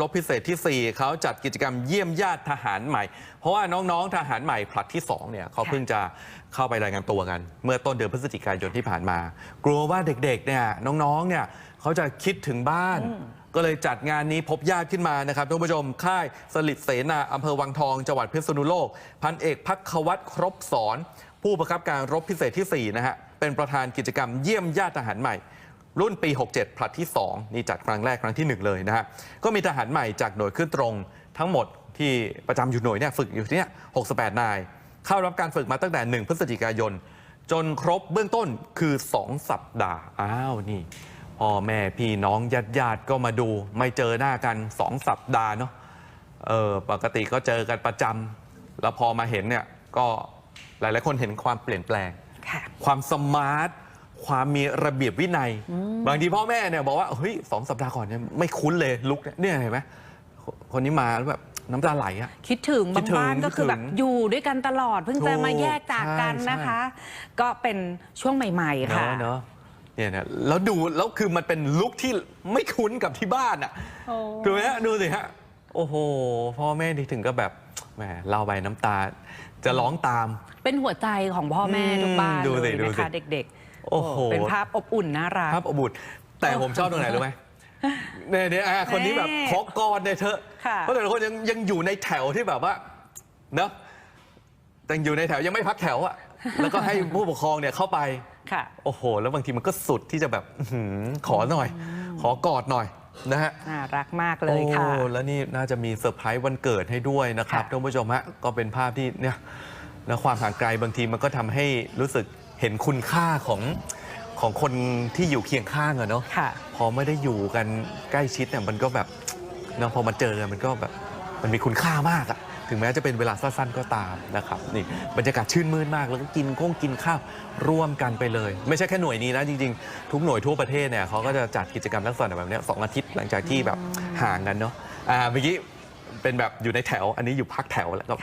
รบพิเศษที่ 4 เขาจัดกิจกรรมเยี่ยมญาติทหารใหม่ เพราะว่าน้องๆทหารใหม่ผลัดที่2เนี่ยเขาเพิ่งจะเข้าไปรายงานตัวกัน เมื่อต้นเดือนพฤศจิกายนที่ผ่านมา กลัวว่าเด็กๆเนี่ยน้องๆเนี่ยเขาจะคิดถึงบ้าน ก็เลยจัดงานนี้พบญาติขึ้นมานะครับท่านผู้ชมค่ายสลิดเสนาอำเภอวังทองจังหวัดพิษณุโลก พันเอกพักขวัตครบสอน ผู้บังคับการรบพิเศษที่4นะฮะเป็นประธานกิจกรรมเยี่ยมญาติทหารใหม่ รุ่นปี 67 ผลัดที่ 2 นี่จัดครั้งแรกครั้งที่ 1 เลยนะฮะ ก็มีทหารใหม่จากหน่วยขึ้นตรงทั้งหมดที่ประจำอยู่หน่วยเนี่ยฝึกอยู่ที่เนี่ย68 นาย เข้ารับการฝึกมาตั้งแต่ 1 พฤศจิกายน จนครบเบื้องต้นคือ 2 สัปดาห์ อ้าวนี่พ่อแม่พี่น้องญาติญาติๆก็มาดู ไม่เจอหน้ากัน 2 สัปดาห์เนาะเออปกติก็เจอกันประจำแล้วพอมาเห็นเนี่ยก็หลาย ๆ คนเห็นความเปลี่ยนแปลงค่ะความสมาร์ท ความมีระเบียบวินัย บางทีพ่อแม่เนี่ยบอกว่าเฮ้ยสองสัปดาห์ก่อนเนี่ยไม่คุ้นเลยลุกเนี่ยเนี่ยเห็นไหมคนนี้มาแล้วแบบน้ำตาไหลอะ คิดถึงคิบาดงถึงบ้านก็คือคิดถึงแบบอยู่ด้วยกันตลอด เพิ่งจะถูกมาแยกจากกันใช่ นะคะใช่ก็เป็นช่วงใหม่ ๆ ค่ะ เนาะเนาะเนี่ยนะแล้วดูแล้วคือมันเป็นลุกที่ไม่คุ้นกับที่บ้านอะโอ้ ดูไหมฮะดูสิฮะโอ้โหพ่อแม่นี่ถึงก็แบบแหมเล่าไปน้ำตา จะร้องตาม เป็นหัวใจของพ่อแม่ทุกบ้านอืมดูสิเลยดูนะสิ คะ เด็กๆ โอ้โหเป็นภาพอบอุ่นน่ารักภาพอบอุ่นแต่ผมชอบตรงไหนรู้ไหมเนี่ยเนี่ยอะคนนี้แบบแม่ขอกอดเนี่ยเธอะค่ะเพราะแต่ละคนยังยังอยู่ในแถวที่แบบว่าเนอะแต่อยู่ในแถวยังไม่พักแถวอะแล้วก็ให้ผู้ปกครองเนี่ยเข้าไปค่ะโอ้โห แล้วบางทีมันก็สุดที่จะแบบอื้อหือขอหน่อย ขอกอดหน่อยนะฮะน่ารักมากเลยค่ะโอ้แล้วนี่น่าจะมีเซอร์ไพรส์วันเกิดให้ด้วยนะครับค่ะท่านผู้ชมฮะก็เป็นภาพที่เนี่ยแล้วความห่างไกลบางทีมันก็ทำให้รู้สึก เห็นคุณค่าของของคนที่อยู่เคียงข้างอะเนาะค่ะ พอไม่ได้อยู่กันใกล้ชิดเนี่ยมันก็แบบเนาะพอมาเจอกันมันก็แบบมันมีคุณค่ามากอะถึงแม้จะเป็นเวลาสั้นๆก็ตามนะครับนี่บรรยากาศชื่นมื่นมาก แล้วก็กินก้งกินข้าวร่วมกันไปเลย ไม่ใช่แค่หน่วยนี้นะจริงๆ ทุกหน่วยทั่วประเทศเนี่ยเขาก็จะจัดกิจกรรมลักษณะแบบเนี้ยสองอาทิตย์หลังจากที่แบบห่างกันเนาะอ่าเมื่อกี้เป็นแบบอยู่ในแถวอันนี้อยู่พักแถวแล้วก็